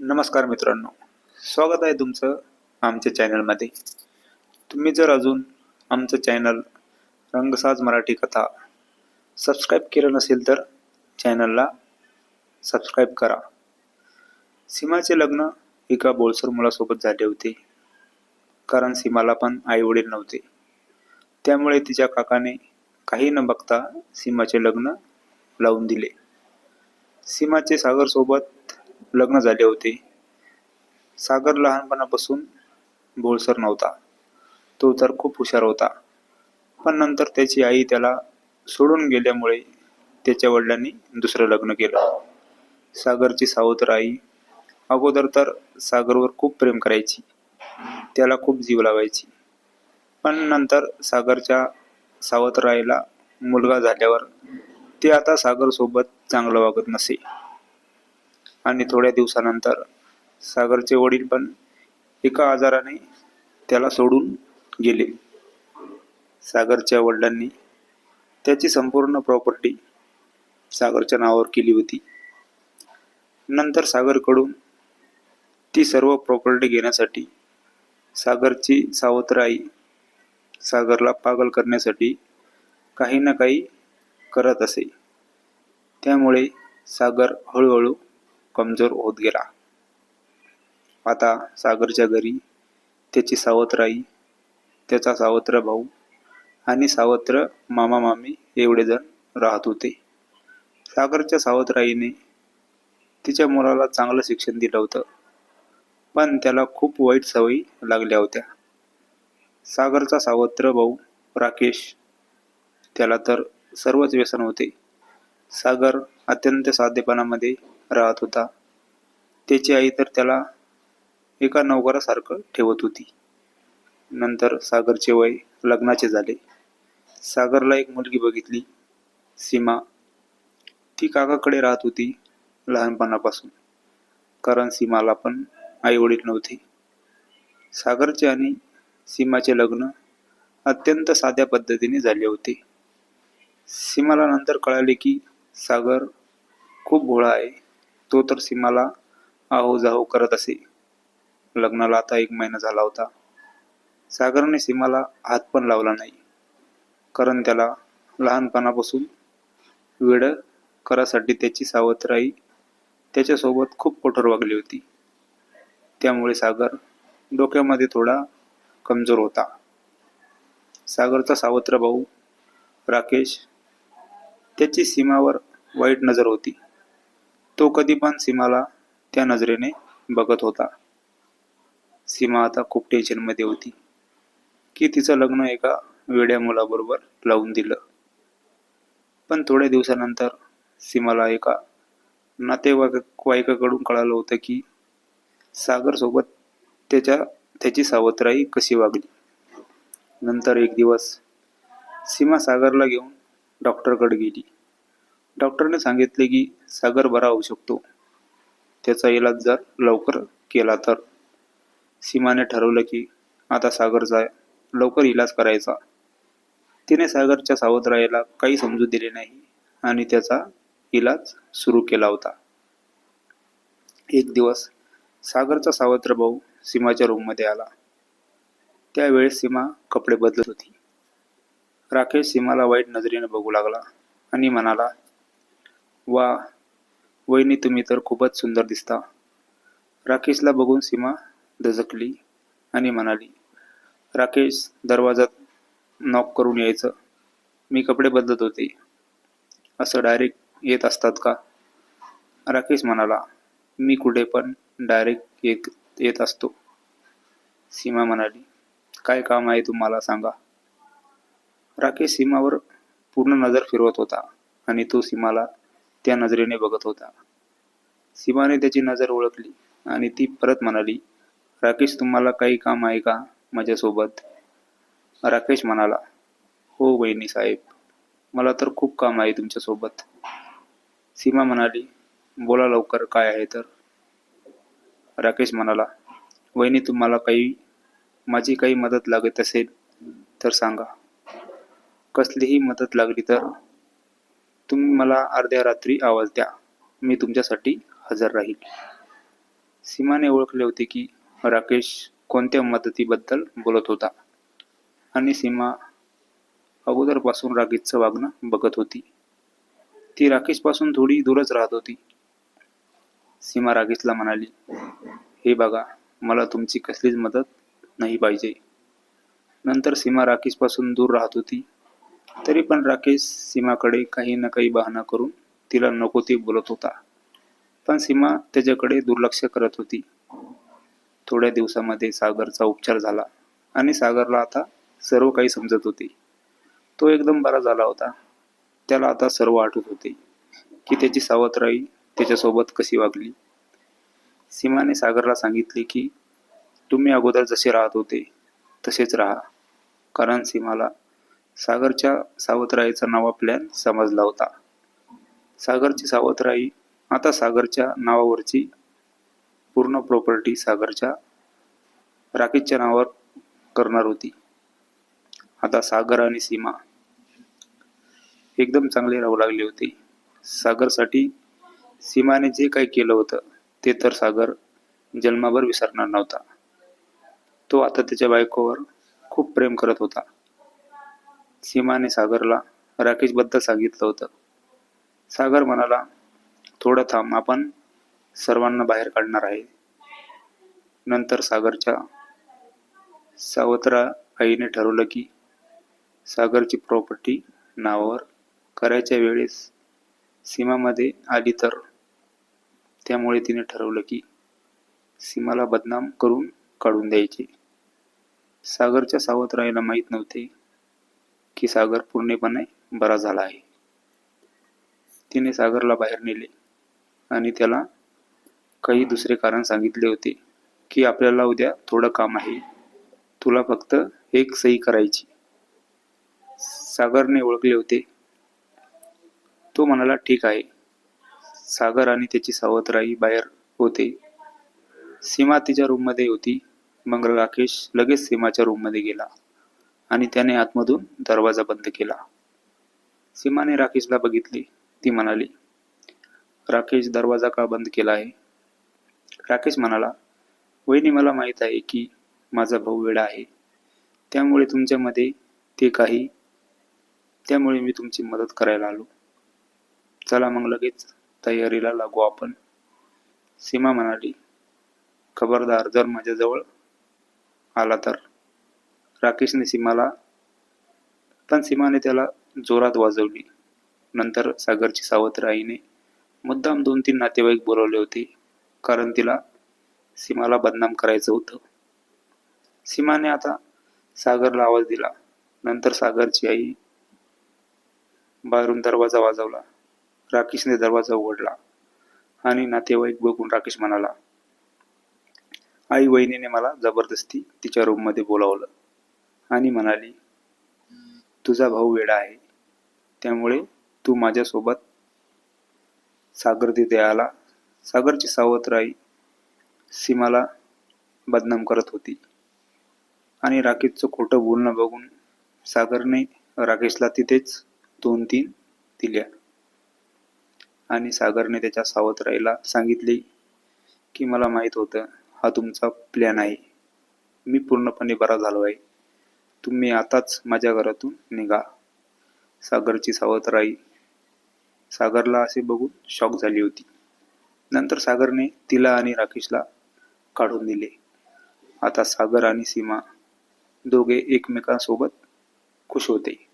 नमस्कार मित्रांनो. स्वागत आहे तुमचं आमच्या चॅनलमध्ये. तुम्ही जर अजून आमचं चॅनल रंगसाज मराठी कथा सबस्क्राईब केलं नसेल तर चॅनलला सबस्क्राईब करा. सीमाचे लग्न एका बोळसर मुलासोबत झाले होते. कारण सीमाला पण आईवडील नव्हते. त्यामुळे तिच्या काकाने काही न बघता सीमाचे लग्न लावून दिले. सीमाचे सागरसोबत लग्न झाले होते. सागर लहानपणापासून बोळसर नव्हता. तो तर खूप हुशार होता. पण नंतर त्याची आई त्याला सोडून गेल्यामुळे त्याच्या वडिलांनी दुसरं लग्न केलं. सागरची सावत्र आई अगोदर तर सागरवर खूप प्रेम करायची. त्याला खूप जीव लावायची. पण नंतर सागरच्या सावत्र आईला मुलगा झाल्यावर ते आता सागरसोबत चांगलं वागत नसे. आणि थोड्या दिवसानंतर सागरचे वडील पण एका आजाराने त्याला सोडून गेले. सागरच्या वडिलांनी त्याची संपूर्ण प्रॉपर्टी सागरच्या नावावर केली होती. नंतर सागरकडून ती सर्व प्रॉपर्टी घेण्यासाठी सागरची सावत्र आई सागरला पागल करण्यासाठी काही ना काही करत असे. त्यामुळे सागर हळूहळू कमजोर होत गेला. आता सागरच्या घरी त्याची सावत्र आई त्याचा सावत्र भाऊ आणि सावत्र मामा मामी एवढे जण राहत होते. सागरच्या सावत्राईने तिच्या मुलाला चांगलं शिक्षण दिलं होतं पण त्याला खूप वाईट सवयी लागल्या होत्या. सागरचा सावत्र भाऊ राकेश त्याला तर सर्वच व्यसन होते. सागर अत्यंत साधेपणामध्ये राहत होता. त्याची आई तर त्याला एका नवघरासारखं ठेवत होती. नंतर सागरचे वय लग्नाचे झाले. सागरला एक मुलगी बघितली सीमा. ती काकाकडे राहत होती लहानपणापासून कारण सीमाला पण आई वडील नव्हते. सागरचे आणि सीमाचे लग्न अत्यंत साध्या पद्धतीने झाले होते. सीमाला नंतर कळाले की सागर खूप भोळा आहे. तो तर सीमाला आहो जाहो करत असे. लग्नाला आता एक महिना झाला होता. सागरने सीमाला हात पण लावला नाही. कारण त्याला लहानपणापासून वेड करासाठी त्याची सावत्र आई त्याच्यासोबत खूप कठोर वागली होती. त्यामुळे सागर डोक्यामध्ये थोडा कमजोर होता. सागरचा सावत्र भाऊ राकेश त्याची सीमावर वाईट नजर होती. तो कधी पण सीमाला त्या नजरेने बघत होता. सीमा आता खूप टेन्शनमध्ये होती. की तिचं लग्न एका वेड्या मुलाबरोबर लावून दिलं. पण थोड्या दिवसानंतर सीमाला एका नातेवाईकाकडून कळालं होतं की सागरसोबत त्याच्या त्याची सावत्राई कशी वागली. नंतर एक दिवस सीमा सागरला घेऊन डॉक्टरकडे गेली. डॉक्टरने सांगितले की सागर बरा होऊ शकतो. त्याचा इलाज जर लवकर केला तर. सीमाने ठरवलं की आता सागरचा लवकर इलाज करायचा. तिने सागरच्या सावत्राईला काही समजू दिले नाही आणि त्याचा इलाज सुरू केला होता. एक दिवस सागरचा सावत्र भाऊ सीमाच्या रूममध्ये आला. त्यावेळेस सीमा कपडे बदलत होती. राकेश सीमाला वाईट नजरेने बघू लागला आणि म्हणाला वा वहिनी तुम्ही तर खूपच सुंदर दिसता. राकेशला बघून सीमा दचकली आणि म्हणाली राकेश दरवाजात नॉक करून यायचं. मी कपडे बदलत होते. असं डायरेक्ट येत असतात का? राकेश म्हणाला मी कुठे पण डायरेक्ट येत येत असतो. सीमा म्हणाली काय काम आहे तुम्हाला सांगा. राकेश सीमावर पूर्ण नजर फिरवत होता आणि तो सीमाला त्या नजरेने बघत होता. सीमाने त्याची नजर ओळखली आणि ती परत म्हणाली राकेश तुम्हाला काही काम आहे का माझ्यासोबत? राकेश म्हणाला हो वहिनी साहेब मला तर खूप काम आहे तुमच्यासोबत. सीमा म्हणाली बोला लवकर काय आहे तर? राकेश म्हणाला वहिनी तुम्हाला काही माझी काही मदत लागत असेल तर सांगा. कसलीही मदत लागली तर तुम्ही मला अर्ध्या रात्री आवाज द्या. मी तुमच्यासाठी हजर राहील सीमाने ओळखले होते की राकेश कोणत्या मदतीबद्दल बोलत होता. आणि सीमा अगोदरपासून राकेशचं वागणं बघत होती. ती राकेशपासून थोडी दूरच राहत होती. सीमा राकेशला म्हणाली हे बघा मला तुमची कसलीच मदत नाही पाहिजे. नंतर सीमा राकेशपासून दूर राहत होती. तरी पण राकेश सीमाकडे काही ना काही बहाणा करून तिला नको ते बोलत होता. पण सीमा त्याच्याकडे दुर्लक्ष करत होती. थोड्या दिवसामध्ये सागरचा उपचार झाला आणि सागरला आता सर्व काही समजत होते. तो एकदम बरा झाला होता. त्याला आता सर्व आठवत होते की त्याची सावत्राई त्याच्यासोबत कशी वागली. सीमाने सागरला सांगितले की तुम्ही अगोदर जसे राहत होते तसेच राहा. कारण सीमाला सागरच्या सावतराईचा नवा प्लॅन समजला होता. सागरची सावतराई आता सागरच्या नावावरची पूर्ण प्रॉपर्टी सागरच्या राकेशच्या नावावर करणार होती. आता सागर आणि सीमा एकदम चांगले राहू लागले होते. सागरसाठी सीमाने जे काही केलं होतं ते तर सागर जन्माभर विसरणार नव्हता. तो आता त्याच्या बायकोवर खूप प्रेम करत होता. सीमाने सागरला राकेशबद्दल सांगितलं होतं. सागर म्हणाला थोडं थांब आपण सर्वांना बाहेर काढणार आहे. नंतर सागरच्या सावत्रा आईने ठरवलं की सागरची प्रॉपर्टी नावावर करायच्या वेळेस सीमामध्ये आली तर. त्यामुळे तिने ठरवलं की सीमाला बदनाम करून काढून द्यायचे. सागरच्या सावत्राईला माहीत नव्हते की सागर पूर्णपणे बरा झाला आहे. तिने सागरला बाहेर नेले आणि त्याला काही दुसरे कारण सांगितले होते की आपल्याला उद्या थोडं काम आहे. तुला फक्त एक सही करायची. सागरने ओळखले होते. तो म्हणाला ठीक आहे. सागर आणि त्याची सावत्राई बाहेर होते. सीमा तिच्या रूममध्ये होती. मग राकेश लगेच सीमाच्या रूममध्ये गेला. आणि त्याने आतमधून दरवाजा बंद केला. सीमाने राकेशला बघितली. ती म्हणाली राकेश दरवाजा का बंद केला आहे? राकेश म्हणाला वहिनी मला माहीत आहे की माझा भाऊ वेळा आहे. त्यामुळे तुमच्यामध्ये ते काही त्यामुळे मी तुमची मदत करायला आलो. चला मग लगेच तयारीला लागू आपण. सीमा म्हणाली खबरदार जर माझ्याजवळ आला तर. राकेशने सीमाला पण सीमाने त्याला जोरात वाजवली. नंतर सागरची सावत्र आईने मुद्दाम दोन तीन नातेवाईक बोलवले होते कारण तिला सीमाला बदनाम करायचं होतं. सीमाने आता सागरला आवाज दिला. नंतर सागरची आई बाहेरून दरवाजा वाजवला. राकेशने दरवाजा उघडला आणि नातेवाईक बघून राकेश म्हणाला आई वहिनीने मला जबरदस्ती तिच्या रूममध्ये बोलावलं. आणि म्हणाली तुझा भाऊ वेडा आहे. त्यामुळे तू माझ्यासोबत सागर तिथे आला. सागरची सावत्र आई सीमाला बदनाम करत होती. आणि राकेशचं खोटं बोलणं बघून सागरने राकेशला तिथेच दोन तीन दिल्या. आणि सागरने त्याच्या सावत्राईला सांगितले की मला माहीत होतं हा तुमचा प्लॅन आहे. मी पूर्णपणे बरा झालो आहे. तुम्ही आताच माझ्या घरातून निघा. सागरची सावतराई सागरला असे बघून शॉक झाली होती. नंतर सागरने तिला आणि राकेशला काढून दिले. आता सागर आणि सीमा दोघे एकमेकांसोबत खुश होते.